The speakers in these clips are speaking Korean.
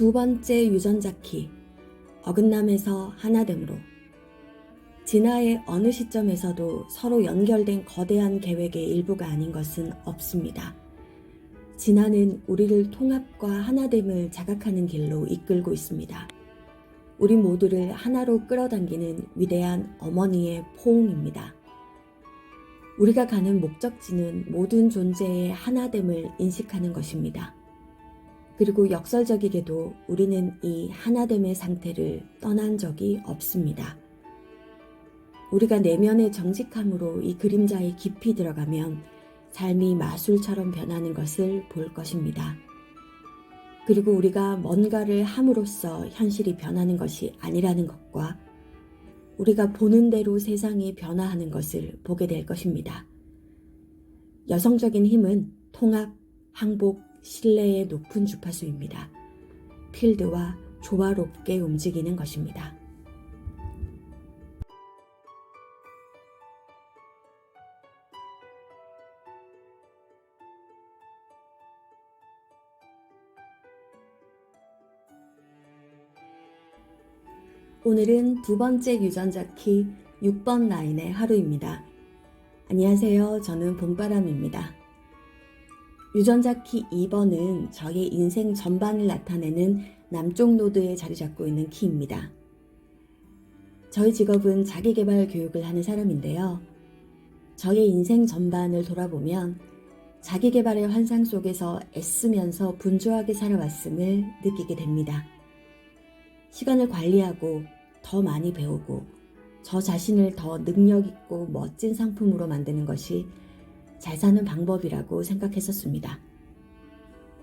두 번째 유전자 키, 어긋남에서 하나됨으로. 진화의 어느 시점에서도 서로 연결된 거대한 계획의 일부가 아닌 것은 없습니다. 진화는 우리를 통합과 하나됨을 자각하는 길로 이끌고 있습니다. 우리 모두를 하나로 끌어당기는 위대한 어머니의 포옹입니다. 우리가 가는 목적지는 모든 존재의 하나됨을 인식하는 것입니다. 그리고 역설적이게도 우리는 이 하나됨의 상태를 떠난 적이 없습니다. 우리가 내면의 정직함으로 이 그림자에 깊이 들어가면 삶이 마술처럼 변하는 것을 볼 것입니다. 그리고 우리가 뭔가를 함으로써 현실이 변하는 것이 아니라는 것과 우리가 보는 대로 세상이 변화하는 것을 보게 될 것입니다. 여성적인 힘은 통합, 항복, 신뢰의 높은 주파수입니다. 필드와 조화롭게 움직이는 것입니다. 오늘은 두 번째 유전자 키 6번 라인의 하루입니다. 안녕하세요. 저는 봄바람입니다. 유전자 키 2번은 저의 인생 전반을 나타내는 남쪽 노드에 자리 잡고 있는 키입니다. 저희 직업은 자기개발 교육을 하는 사람인데요. 저의 인생 전반을 돌아보면 자기개발의 환상 속에서 애쓰면서 분주하게 살아왔음을 느끼게 됩니다. 시간을 관리하고 더 많이 배우고 저 자신을 더 능력있고 멋진 상품으로 만드는 것이 잘 사는 방법이라고 생각했었습니다.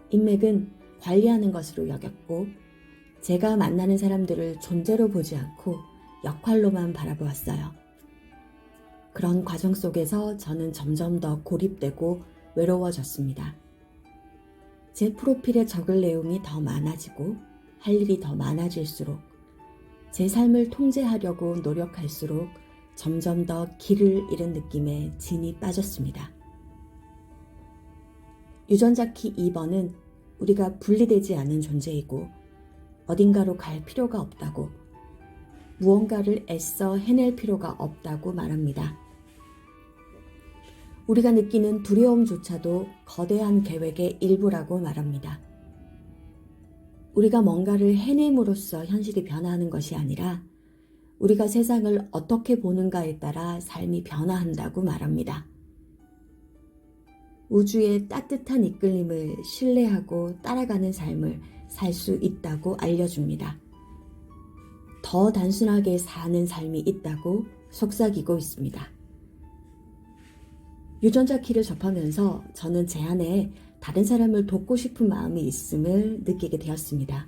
인맥은 관리하는 것으로 여겼고 제가 만나는 사람들을 존재로 보지 않고 역할로만 바라보았어요. 그런 과정 속에서 저는 점점 더 고립되고 외로워졌습니다. 제 프로필에 적을 내용이 더 많아지고 할 일이 더 많아질수록 제 삶을 통제하려고 노력할수록 점점 더 길을 잃은 느낌에 진이 빠졌습니다. 유전자 키 2번은 우리가 분리되지 않은 존재이고 어딘가로 갈 필요가 없다고 무언가를 애써 해낼 필요가 없다고 말합니다. 우리가 느끼는 두려움조차도 거대한 계획의 일부라고 말합니다. 우리가 뭔가를 해냄으로써 현실이 변화하는 것이 아니라 우리가 세상을 어떻게 보는가에 따라 삶이 변화한다고 말합니다. 우주의 따뜻한 이끌림을 신뢰하고 따라가는 삶을 살 수 있다고 알려줍니다. 더 단순하게 사는 삶이 있다고 속삭이고 있습니다. 유전자 키를 접하면서 저는 제 안에 다른 사람을 돕고 싶은 마음이 있음을 느끼게 되었습니다.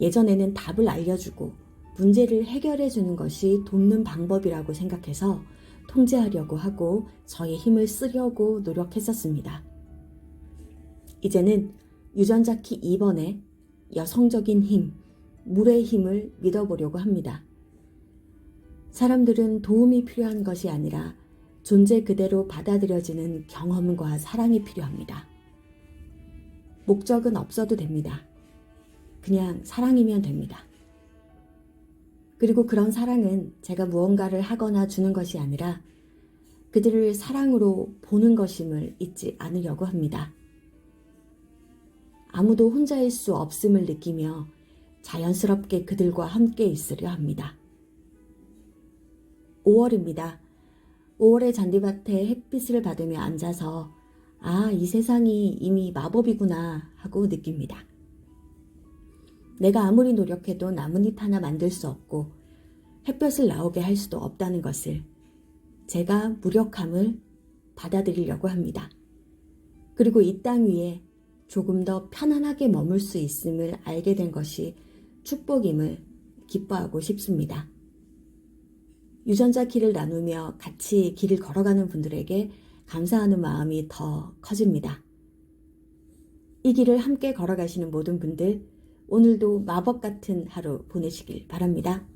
예전에는 답을 알려주고 문제를 해결해 주는 것이 돕는 방법이라고 생각해서 통제하려고 하고 저의 힘을 쓰려고 노력했었습니다. 이제는 유전자 키 2번에 여성적인 힘, 물의 힘을 믿어보려고 합니다. 사람들은 도움이 필요한 것이 아니라 존재 그대로 받아들여지는 경험과 사랑이 필요합니다. 목적은 없어도 됩니다. 그냥 사랑이면 됩니다. 그리고 그런 사랑은 제가 무언가를 하거나 주는 것이 아니라 그들을 사랑으로 보는 것임을 잊지 않으려고 합니다. 아무도 혼자일 수 없음을 느끼며 자연스럽게 그들과 함께 있으려 합니다. 5월입니다. 5월의 잔디밭에 햇빛을 받으며 앉아서 아, 이 세상이 이미 마법이구나 하고 느낍니다. 내가 아무리 노력해도 나뭇잎 하나 만들 수 없고 햇볕을 나오게 할 수도 없다는 것을 제가 무력함을 받아들이려고 합니다. 그리고 이 땅 위에 조금 더 편안하게 머물 수 있음을 알게 된 것이 축복임을 기뻐하고 싶습니다. 유전자 키를 나누며 같이 길을 걸어가는 분들에게 감사하는 마음이 더 커집니다. 이 길을 함께 걸어가시는 모든 분들, 오늘도 마법 같은 하루 보내시길 바랍니다.